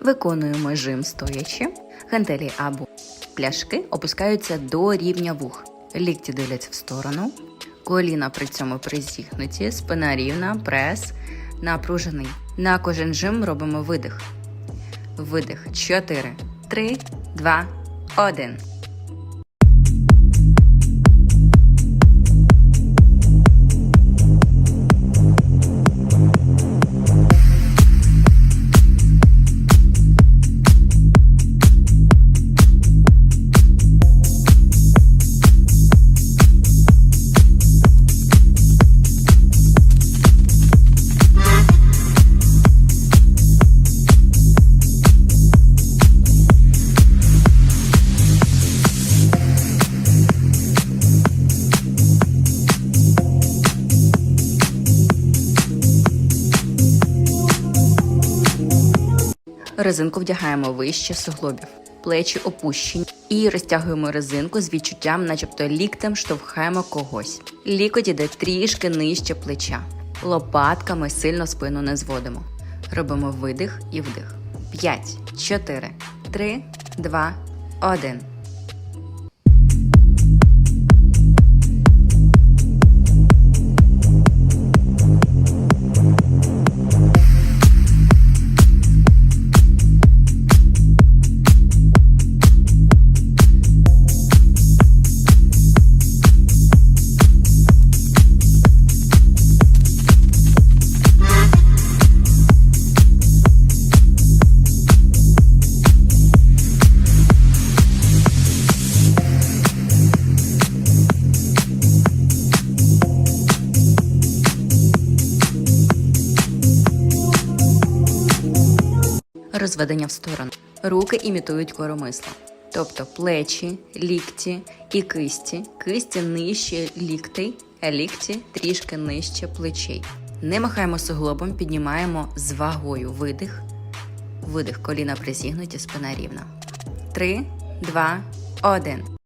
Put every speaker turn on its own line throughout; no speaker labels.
Виконуємо жим стоячи. Гантелі або пляшки опускаються до рівня вух. Лікті дивляться в сторону. Коліна при цьому призігнуті, спина рівна, прес напружений. На кожен жим робимо видих. Видих. 4, 3, 2, 1. Резинку вдягаємо вище суглобів, плечі опущені і розтягуємо резинку з відчуттям, начебто ліктем штовхаємо когось. Лікоть іде трішки нижче плеча. Лопатками сильно спину не зводимо. Робимо видих і вдих. 5, 4, 3, 2, 1. Розведення в сторону. Руки імітують коромисла. Тобто плечі, лікті і кисті. Кисті нижче ліктей, а лікті трішки нижче плечей. Не махаємо суглобом, піднімаємо з вагою видих. Видих, коліна призігнуті, спина рівна. Три, два, один.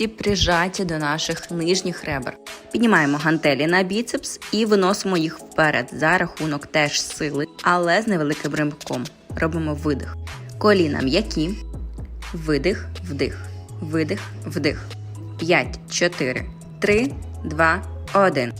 Лікті прижаті до наших нижніх ребер. Піднімаємо гантелі на біцепс і виносимо їх вперед за рахунок теж сили, але з невеликим римком. Робимо видих. Коліна м'які. Видих, вдих. Видих, вдих. 5, 4, 3, 2, 1.